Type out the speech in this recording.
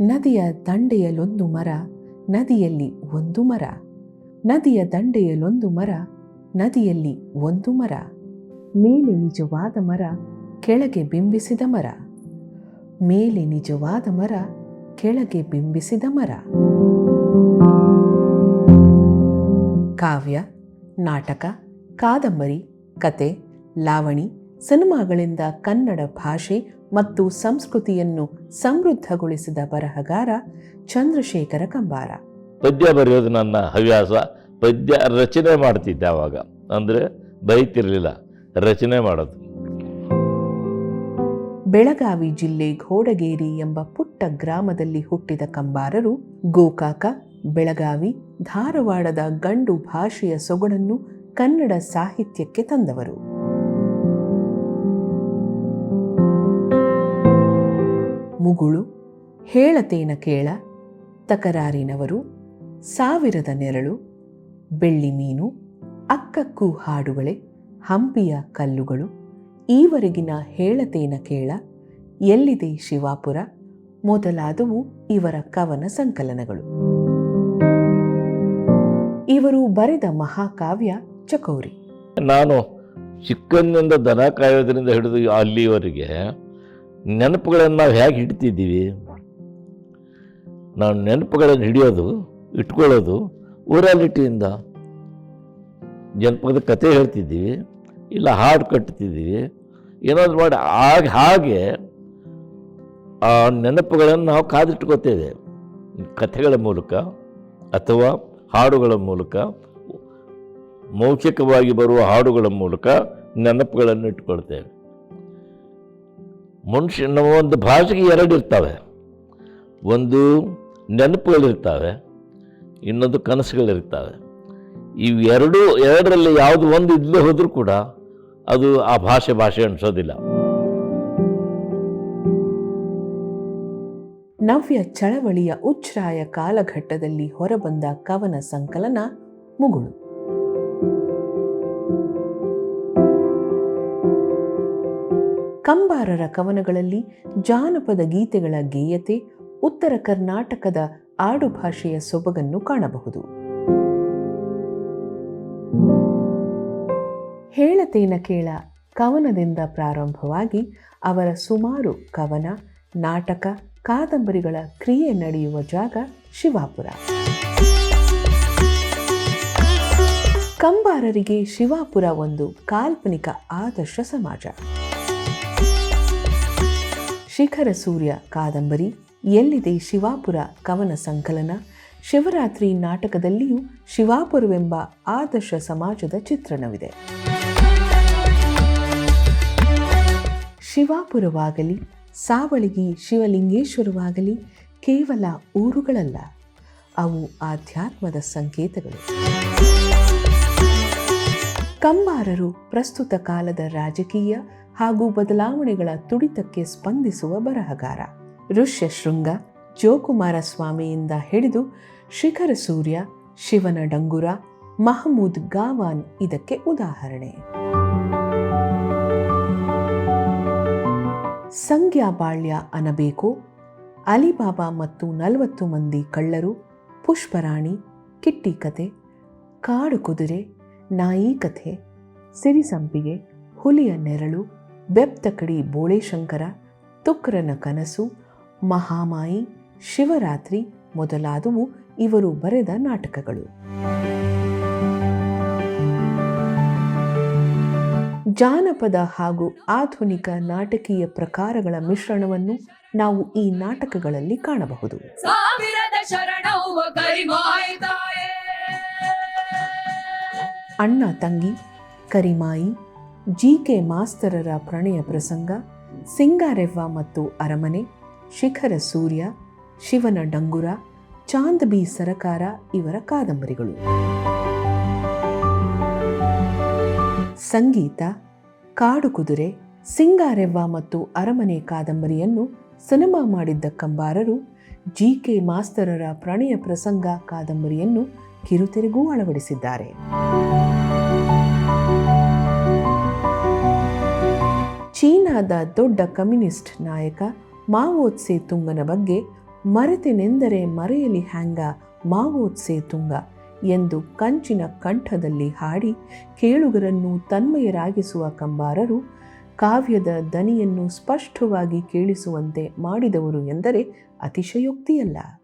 ನದಿಯ ದಂಡೆಯಲ್ಲೊಂದು ಮರ, ನದಿಯಲ್ಲಿ ಒಂದು ಮರ. ನದಿಯ ದಂಡೆಯಲ್ಲೊಂದು ಮರ, ನದಿಯಲ್ಲಿ ಒಂದು ಮರ. ಮೇಲೆ ನಿಜವಾದ ಮರ, ಕೆಳಗೆ ಬಿಂಬಿಸಿದ ಮರ. ಮೇಲೆ ನಿಜವಾದ ಮರ, ಕೆಳಗೆ ಬಿಂಬಿಸಿದ ಮರ. ಕಾವ್ಯ, ನಾಟಕ, ಕಾದಂಬರಿ, ಕತೆ, ಲಾವಣಿ, ಸಿನಿಮಾಗಳಿಂದ ಕನ್ನಡ ಭಾಷೆ ಮತ್ತು ಸಂಸ್ಕೃತಿಯನ್ನು ಸಮೃದ್ಧಗೊಳಿಸಿದ ಬರಹಗಾರ ಚಂದ್ರಶೇಖರ ಕಂಬಾರ. ಪದ್ಯ ಬರೆಯೋದು ನನ್ನ ಹವ್ಯಾಸ. ಪದ್ಯ ರಚನೆ ಮಾಡ್ತಿದ್ದೆ ಆವಾಗ ಅಂದ್ರೆ ಬೈತಿರಲಿಲ್ಲ. ರಚನೆ ಮಾಡೋದು. ಬೆಳಗಾವಿ ಜಿಲ್ಲೆ ಘೋಡಗೇರಿ ಎಂಬ ಪುಟ್ಟ ಗ್ರಾಮದಲ್ಲಿ ಹುಟ್ಟಿದ ಕಂಬಾರರು ಗೋಕಾಕ ಬೆಳಗಾವಿ ಧಾರವಾಡದ ಗಂಡು ಭಾಷೆಯ ಸೊಗಡನ್ನು ಕನ್ನಡ ಸಾಹಿತ್ಯಕ್ಕೆ ತಂದವರು. ಮುಗುಳು, ಹೇಳತೇನ ಕೇಳ, ತಕರಾರಿನವರು, ಸಾವಿರದ ನೆರಳು, ಬೆಳ್ಳಿ ಮೀನು ಅಕ್ಕಕ್ಕೂ ಹಾಡುಗಳೇ, ಹಂಪಿಯ ಕಲ್ಲುಗಳು, ಈವರೆಗಿನ ಹೇಳತೇನ ಕೇಳ, ಎಲ್ಲಿದೆ ಶಿವಾಪುರ, ಮೊದಲಾದವು ಇವರ ಕವನ ಸಂಕಲನಗಳು. ಇವರು ಬರೆದ ಮಹಾಕಾವ್ಯ ಚಕೌರಿ. ನಾನು ಚಿಕ್ಕಂದಿನಿಂದ ದನ ಕಾಯೋದ್ರಿಂದ ಹಿಡಿದು ಅಲ್ಲಿವರೆಗೆ ನೆನಪುಗಳನ್ನು ನಾವು ಹೇಗೆ ಹಿಡ್ತಿದ್ದೀವಿ? ನಾವು ನೆನಪುಗಳನ್ನು ಹಿಡಿಯೋದು, ಇಟ್ಕೊಳ್ಳೋದು ಊರಾಲಿಟಿಯಿಂದ. ಜನಪದ ಕತೆ ಹೇಳ್ತಿದ್ದೀವಿ, ಇಲ್ಲ ಹಾಡು ಕಟ್ತಿದ್ದೀವಿ, ಏನಾದರೂ ಮಾಡಿ ಆಗ, ಹಾಗೆ ಆ ನೆನಪುಗಳನ್ನು ನಾವು ಕಾದಿಟ್ಕೋತೇವೆ. ಕಥೆಗಳ ಮೂಲಕ ಅಥವಾ ಹಾಡುಗಳ ಮೂಲಕ, ಮೌಖಿಕವಾಗಿ ಬರುವ ಹಾಡುಗಳ ಮೂಲಕ ನೆನಪುಗಳನ್ನು ಇಟ್ಕೊಳ್ತೇವೆ. ಮನುಷ್ಯ ನಮ್ಮ ಒಂದು ಭಾಷೆಗೆ ಎರಡು ಇರ್ತವೆ. ಒಂದು ನೆನಪುಗಳಿರ್ತವೆ, ಇನ್ನೊಂದು ಕನಸುಗಳಿರ್ತವೆ. ಇವೆರಡೂ ಎರಡೂ, ಎರಡರಲ್ಲಿ ಯಾವುದು ಒಂದು ಇದ್ದೇ ಹೋದರೂ ಕೂಡ ಅದು ಆ ಭಾಷೆ ಭಾಷೆ ಅನಿಸೋದಿಲ್ಲ. ನವ್ಯ ಚಳವಳಿಯ ಉಚ್ಛ್ರಾಯ ಕಾಲಘಟ್ಟದಲ್ಲಿ ಹೊರಬಂದ ಕವನ ಸಂಕಲನ ಮುಗುಳು. ಕಂಬಾರರ ಕವನಗಳಲ್ಲಿ ಜಾನಪದ ಗೀತೆಗಳ ಗೇಯತೆ, ಉತ್ತರ ಕರ್ನಾಟಕದ ಆಡುಭಾಷೆಯ ಸೊಬಗನ್ನು ಕಾಣಬಹುದು. ಹೇಳತೇನ ಕೇಳ ಕವನದಿಂದ ಪ್ರಾರಂಭವಾಗಿ ಅವರ ಸುಮಾರು ಕವನ, ನಾಟಕ, ಕಾದಂಬರಿಗಳ ಕ್ರಿಯೆ ನಡೆಯುವ ಜಾಗ ಶಿವಾಪುರ. ಕಂಬಾರರಿಗೆ ಶಿವಾಪುರ ಒಂದು ಕಾಲ್ಪನಿಕ ಆದರ್ಶ ಸಮಾಜ. ಶಿಖರ ಸೂರ್ಯ ಕಾದಂಬರಿ, ಎಲ್ಲಿದೆ ಶಿವಾಪುರ ಕವನ ಸಂಕಲನ? ಶಿವರಾತ್ರಿ ನಾಟಕದಲ್ಲಿಯೂ ಶಿವಾಪುರವೆಂಬ ಆದರ್ಶ ಸಮಾಜದ ಚಿತ್ರಣವಿದೆ. ಶಿವಾಪುರವಾಗಲಿ, ಸಾವಳಿಗಿ ಶಿವಲಿಂಗೇಶ್ವರವಾಗಲಿ ಕೇವಲ ಊರುಗಳಲ್ಲ, ಅವು ಆಧ್ಯಾತ್ಮದ ಸಂಕೇತಗಳು. ಕಂಬಾರರು ಪ್ರಸ್ತುತ ಕಾಲದ ರಾಜಕೀಯ ಹಾಗೂ ಬದಲಾವಣೆಗಳ ತುಡಿತಕ್ಕೆ ಸ್ಪಂದಿಸುವ ಬರಹಗಾರ. ಋಷ್ಯಶೃಂಗ ಜೋಕುಮಾರ ಸ್ವಾಮಿಯಿಂದ ಹಿಡಿದು ಶಿಖರ ಸೂರ್ಯ, ಶಿವನ ಡಂಗುರ, ಮಹಮೂದ್ ಗಾವಾನ್ ಇದಕ್ಕೆ ಉದಾಹರಣೆ. ಸಂಗ್ಯಾ ಬಾಳ್ಯ ಅನಬೇಕು, ಅಲಿಬಾಬಾ ಮತ್ತು ನಲವತ್ತು ಮಂದಿ ಕಳ್ಳರು, ಪುಷ್ಪರಾಣಿ, ಕಿಟ್ಟಿ ಕಥೆ ಕಾಡು ಕುದುರೆ, ನಾಯಿ ಕಥೆ, ಸಿರಿಸಂಪಿಗೆ, ಹುಲಿಯ ನೆರಳು ಬೆಪ್ತಕಡಿ ಬೋಳೇಶಂಕರ ತುಕ್ರನ ಕನಸು ಮಹಾಮಾಯಿ ಶಿವರಾತ್ರಿ ಮೊದಲಾದವು ಇವರು ಬರೆದ ನಾಟಕಗಳು. ಜಾನಪದ ಹಾಗೂ ಆಧುನಿಕ ನಾಟಕೀಯ ಪ್ರಕಾರಗಳ ಮಿಶ್ರಣವನ್ನು ನಾವು ಈ ನಾಟಕಗಳಲ್ಲಿ ಕಾಣಬಹುದು. ಅಣ್ಣ ತಂಗಿ ಕರಿಮಾಯಿ ಜಿ ಕೆ ಮಾಸ್ತರರ ಪ್ರಣಯ ಪ್ರಸಂಗ, ಸಿಂಗಾರೆವ್ವ ಮತ್ತು ಅರಮನೆ, ಶಿಖರ ಸೂರ್ಯ, ಶಿವನ ಡಂಗುರ ಚಾಂದ್ ಬಿ ಸರಕಾರ ಇವರ ಕಾದಂಬರಿಗಳು. ಸಂಗೀತ, ಕಾಡು ಕುದುರೆ, ಸಿಂಗಾರೆವ್ವ ಮತ್ತು ಅರಮನೆ ಕಾದಂಬರಿಯನ್ನು ಸಿನಿಮಾ ಮಾಡಿದ್ದ ಕಂಬಾರರು ಜಿ ಕೆ ಮಾಸ್ತರರ ಪ್ರಣಯ ಪ್ರಸಂಗ ಕಾದಂಬರಿಯನ್ನು ಕಿರುತೆರೆಗೂ ಅಳವಡಿಸಿದ್ದಾರೆ. ಚೀನಾದ ದೊಡ್ಡ ಕಮ್ಯುನಿಸ್ಟ್ ನಾಯಕ ಮಾವೋತ್ಸೆ ತುಂಗನ ಬಗ್ಗೆ ಮರೆತೆನೆಂದರೆ ಮರೆಯಲಿ ಹ್ಯಾಂಗ ಮಾವೋತ್ಸೆ ತುಂಗ ಎಂದು ಕಂಚಿನ ಕಂಠದಲ್ಲಿ ಹಾಡಿ ಕೇಳುಗರನ್ನು ತನ್ಮಯರಾಗಿಸುವ ಕಂಬಾರರು ಕಾವ್ಯದ ದನಿಯನ್ನು ಸ್ಪಷ್ಟವಾಗಿ ಕೇಳಿಸುವಂತೆ ಮಾಡಿದವರು ಎಂದರೆ ಅತಿಶಯೋಕ್ತಿಯಲ್ಲ.